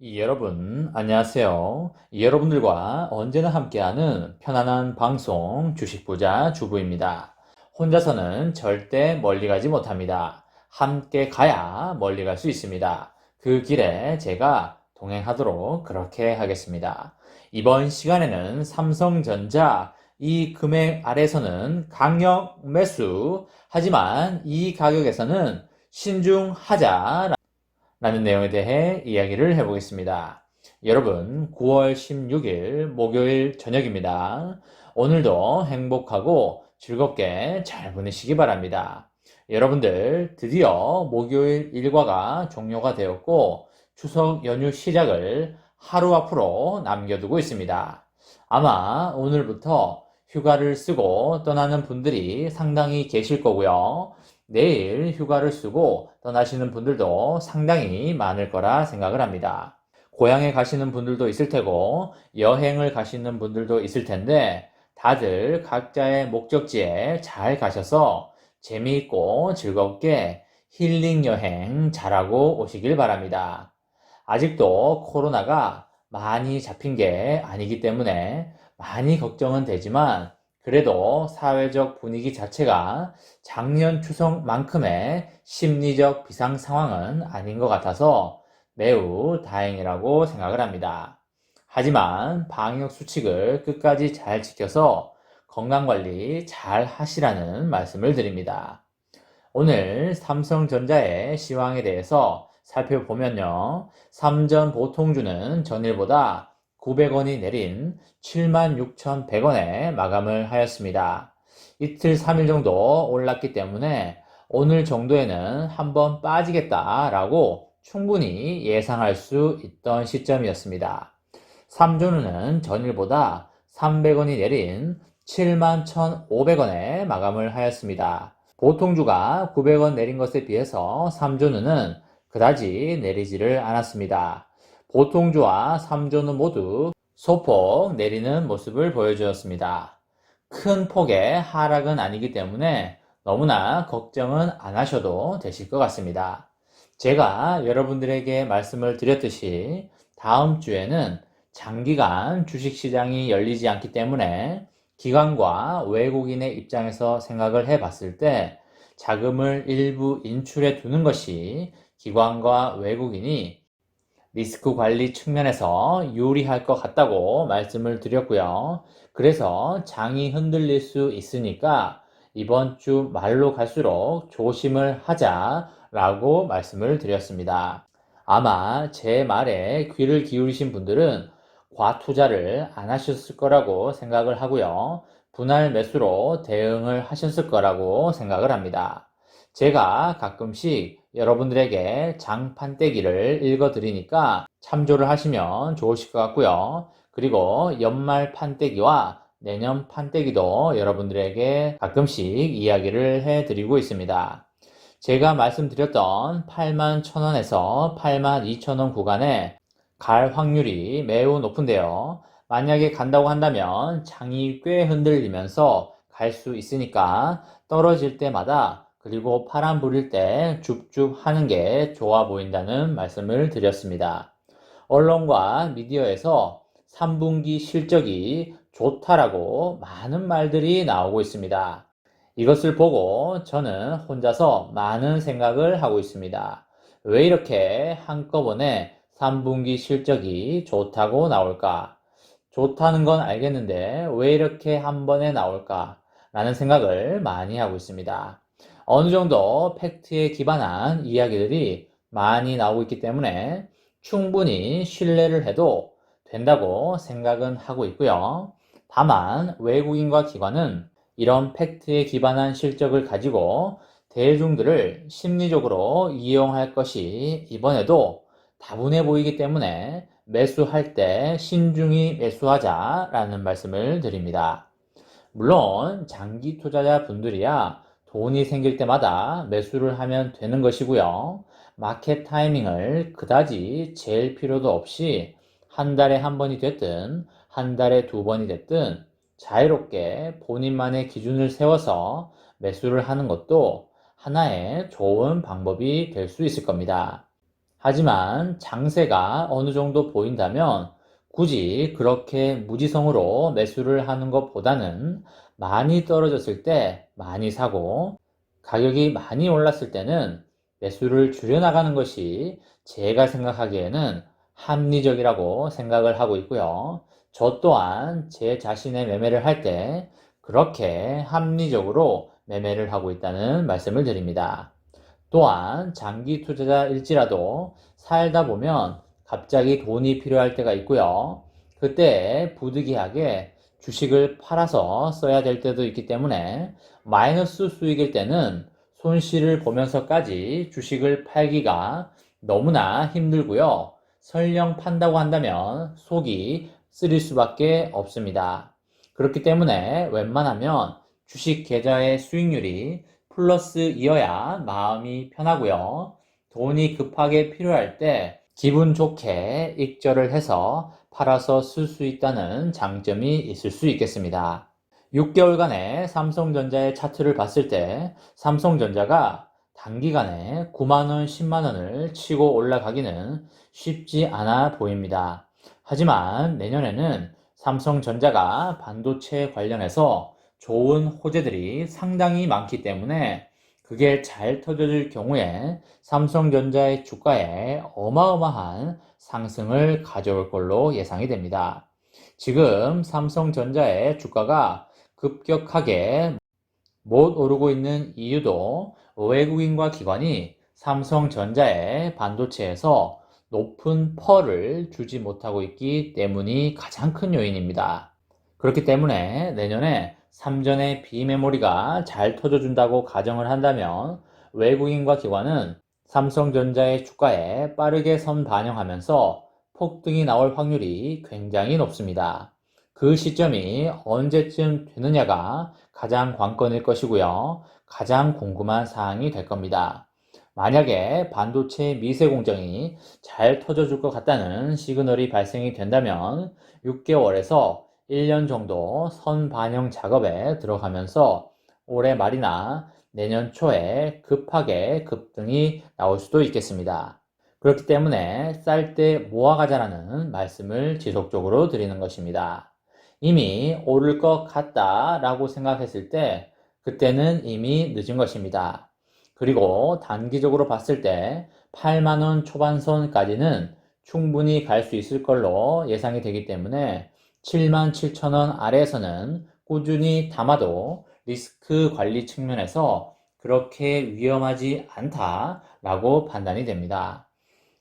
여러분, 안녕하세요. 여러분들과 언제나 함께하는 편안한 방송 주식부자 주부입니다. 혼자서는 절대 멀리 가지 못합니다. 함께 가야 멀리 갈 수 있습니다. 그 길에 제가 동행하도록 그렇게 하겠습니다. 이번 시간에는 삼성전자 이 금액 아래서는 강력 매수, 하지만 이 가격에서는 신중하자 라는 내용에 대해 이야기를 해보겠습니다. 여러분, 9월 16일 목요일 저녁입니다. 오늘도 행복하고 즐겁게 잘 보내시기 바랍니다. 여러분들, 드디어 목요일 일과가 종료가 되었고, 추석 연휴 시작을 하루 앞으로 남겨두고 있습니다. 아마 오늘부터 휴가를 쓰고 떠나는 분들이 상당히 계실 거고요. 내일 휴가를 쓰고 떠나시는 분들도 상당히 많을 거라 생각을 합니다. 고향에 가시는 분들도 있을 테고 여행을 가시는 분들도 있을 텐데 다들 각자의 목적지에 잘 가셔서 재미있고 즐겁게 힐링 여행 잘하고 오시길 바랍니다. 아직도 코로나가 많이 잡힌 게 아니기 때문에 많이 걱정은 되지만 그래도 사회적 분위기 자체가 작년 추석만큼의 심리적 비상 상황은 아닌 것 같아서 매우 다행이라고 생각을 합니다. 하지만 방역 수칙을 끝까지 잘 지켜서 건강관리 잘 하시라는 말씀을 드립니다. 오늘 삼성전자의 시황에 대해서 살펴보면요. 삼전 보통주는 전일보다 900원이 내린 76,100원에 마감을 하였습니다. 이틀 3일 정도 올랐기 때문에 오늘 정도에는 한번 빠지겠다라고 충분히 예상할 수 있던 시점이었습니다. 3조는 전일보다 300원이 내린 71,500원에 마감을 하였습니다. 보통주가 900원 내린 것에 비해서 3조는 그다지 내리지를 않았습니다. 보통주와 3조는 모두 소폭 내리는 모습을 보여주었습니다. 큰 폭의 하락은 아니기 때문에 너무나 걱정은 안 하셔도 되실 것 같습니다. 제가 여러분들에게 말씀을 드렸듯이 다음 주에는 장기간 주식시장이 열리지 않기 때문에 기관과 외국인의 입장에서 생각을 해 봤을 때 자금을 일부 인출해 두는 것이 기관과 외국인이 리스크 관리 측면에서 유리할 것 같다고 말씀을 드렸고요. 그래서 장이 흔들릴 수 있으니까 이번 주 말로 갈수록 조심을 하자라고 말씀을 드렸습니다. 아마 제 말에 귀를 기울이신 분들은 과투자를 안 하셨을 거라고 생각을 하고요. 분할 매수로 대응을 하셨을 거라고 생각을 합니다. 제가 가끔씩 여러분들에게 장판때기를 읽어드리니까 참조를 하시면 좋으실 것 같고요. 그리고 연말 판때기와 내년 판때기도 여러분들에게 가끔씩 이야기를 해드리고 있습니다. 제가 말씀드렸던 8만 1000원에서 8만 2000원 구간에 갈 확률이 매우 높은데요. 만약에 간다고 한다면 장이 꽤 흔들리면서 갈 수 있으니까 떨어질 때마다 그리고 파란 불일 때 줍줍 하는 게 좋아 보인다는 말씀을 드렸습니다. 언론과 미디어에서 3분기 실적이 좋다라고 많은 말들이 나오고 있습니다. 이것을 보고 저는 혼자서 많은 생각을 하고 있습니다. 왜 이렇게 한꺼번에 3분기 실적이 좋다고 나올까? 좋다는 건 알겠는데 왜 이렇게 한 번에 나올까? 라는 생각을 많이 하고 있습니다. 어느 정도 팩트에 기반한 이야기들이 많이 나오고 있기 때문에 충분히 신뢰를 해도 된다고 생각은 하고 있고요. 다만 외국인과 기관은 이런 팩트에 기반한 실적을 가지고 대중들을 심리적으로 이용할 것이 이번에도 다분해 보이기 때문에 매수할 때 신중히 매수하자라는 말씀을 드립니다. 물론 장기 투자자 분들이야 돈이 생길 때마다 매수를 하면 되는 것이고요. 마켓 타이밍을 그다지 잴 필요도 없이 한 달에 한 번이 됐든 한 달에 두 번이 됐든 자유롭게 본인만의 기준을 세워서 매수를 하는 것도 하나의 좋은 방법이 될 수 있을 겁니다. 하지만 장세가 어느 정도 보인다면 굳이 그렇게 무지성으로 매수를 하는 것보다는 많이 떨어졌을 때 많이 사고 가격이 많이 올랐을 때는 매수를 줄여나가는 것이 제가 생각하기에는 합리적이라고 생각을 하고 있고요. 저 또한 제 자신의 매매를 할 때 그렇게 합리적으로 매매를 하고 있다는 말씀을 드립니다. 또한 장기 투자자일지라도 살다 보면 갑자기 돈이 필요할 때가 있고요. 그때 부득이하게 주식을 팔아서 써야 될 때도 있기 때문에 마이너스 수익일 때는 손실을 보면서까지 주식을 팔기가 너무나 힘들고요. 설령 판다고 한다면 속이 쓰릴 수밖에 없습니다. 그렇기 때문에 웬만하면 주식 계좌의 수익률이 플러스이어야 마음이 편하고요. 돈이 급하게 필요할 때 기분 좋게 익절을 해서 팔아서 쓸 수 있다는 장점이 있을 수 있겠습니다. 6개월간의 삼성전자의 차트를 봤을 때 삼성전자가 단기간에 9만원, 10만원을 치고 올라가기는 쉽지 않아 보입니다. 하지만 내년에는 삼성전자가 반도체 관련해서 좋은 호재들이 상당히 많기 때문에 그게 잘 터져질 경우에 삼성전자의 주가에 어마어마한 상승을 가져올 걸로 예상이 됩니다. 지금 삼성전자의 주가가 급격하게 못 오르고 있는 이유도 외국인과 기관이 삼성전자의 반도체에서 높은 펄을 주지 못하고 있기 때문이 가장 큰 요인입니다. 그렇기 때문에 내년에 삼전의 비메모리가 잘 터져준다고 가정을 한다면 외국인과 기관은 삼성전자의 주가에 빠르게 선 반영하면서 폭등이 나올 확률이 굉장히 높습니다. 그 시점이 언제쯤 되느냐가 가장 관건일 것이고요. 가장 궁금한 사항이 될 겁니다. 만약에 반도체 미세 공정이 잘 터져줄 것 같다는 시그널이 발생이 된다면 6개월에서 1년 정도 선 반영 작업에 들어가면서 올해 말이나 내년 초에 급하게 급등이 나올 수도 있겠습니다. 그렇기 때문에 쌀 때 모아가자라는 말씀을 지속적으로 드리는 것입니다. 이미 오를 것 같다 라고 생각했을 때 그때는 이미 늦은 것입니다. 그리고 단기적으로 봤을 때 8만원 초반선까지는 충분히 갈 수 있을 걸로 예상이 되기 때문에 7만 7천원 아래에서는 꾸준히 담아도 리스크 관리 측면에서 그렇게 위험하지 않다라고 판단이 됩니다.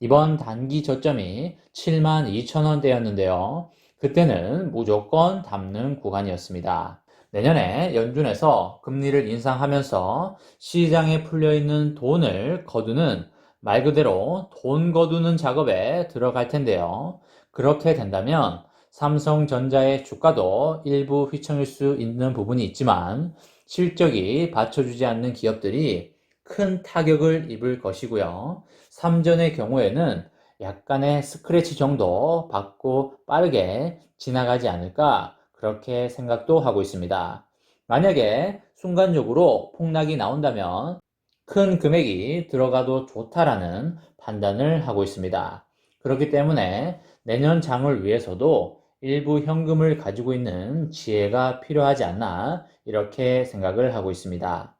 이번 단기 저점이 7만 2천원대였는데요. 그때는 무조건 담는 구간이었습니다. 내년에 연준에서 금리를 인상하면서 시장에 풀려있는 돈을 거두는 말 그대로 돈 거두는 작업에 들어갈 텐데요. 그렇게 된다면 삼성전자의 주가도 일부 휘청일 수 있는 부분이 있지만 실적이 받쳐주지 않는 기업들이 큰 타격을 입을 것이고요. 삼전의 경우에는 약간의 스크래치 정도 받고 빠르게 지나가지 않을까 그렇게 생각도 하고 있습니다. 만약에 순간적으로 폭락이 나온다면 큰 금액이 들어가도 좋다라는 판단을 하고 있습니다. 그렇기 때문에 내년 장을 위해서도 일부 현금을 가지고 있는 지혜가 필요하지 않나 이렇게 생각을 하고 있습니다.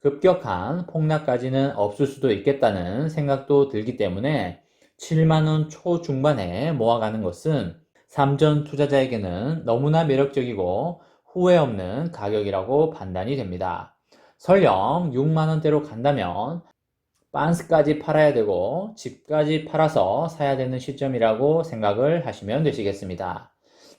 급격한 폭락까지는 없을 수도 있겠다는 생각도 들기 때문에 7만원 초중반에 모아가는 것은 삼전 투자자에게는 너무나 매력적이고 후회 없는 가격이라고 판단이 됩니다. 설령 6만원대로 간다면 빤스까지 팔아야 되고 집까지 팔아서 사야 되는 시점이라고 생각을 하시면 되시겠습니다.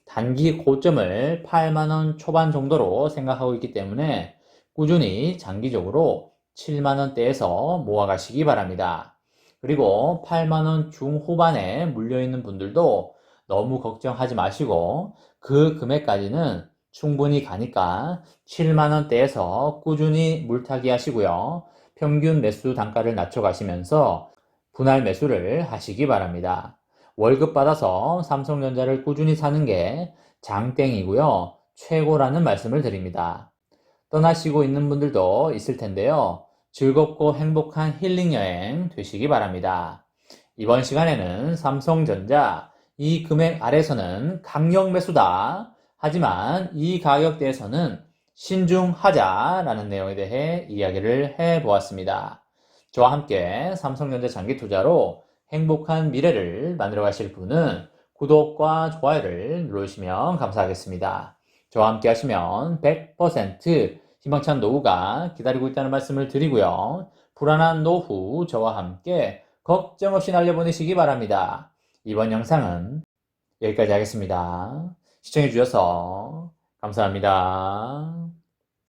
단기 고점을 8만원 초반 정도로 생각하고 있기 때문에 꾸준히 장기적으로 7만원대에서 모아가시기 바랍니다. 그리고 8만원 중후반에 물려있는 분들도 너무 걱정하지 마시고 그 금액까지는 충분히 가니까 7만원대에서 꾸준히 물타기 하시고요. 평균 매수 단가를 낮춰 가시면서 분할 매수를 하시기 바랍니다. 월급 받아서 삼성전자를 꾸준히 사는 게 장땡이고요. 최고라는 말씀을 드립니다. 떠나시고 있는 분들도 있을 텐데요. 즐겁고 행복한 힐링 여행 되시기 바랍니다. 이번 시간에는 삼성전자 이 금액 아래서는 강력 매수다. 하지만 이 가격대에서는 신중하자라는 내용에 대해 이야기를 해 보았습니다. 저와 함께 삼성전자 장기 투자로 행복한 미래를 만들어 가실 분은 구독과 좋아요를 눌러주시면 감사하겠습니다. 저와 함께 하시면 100% 희망찬 노후가 기다리고 있다는 말씀을 드리고요. 불안한 노후 저와 함께 걱정 없이 날려보내시기 바랍니다. 이번 영상은 여기까지 하겠습니다. 시청해 주셔서 감사합니다.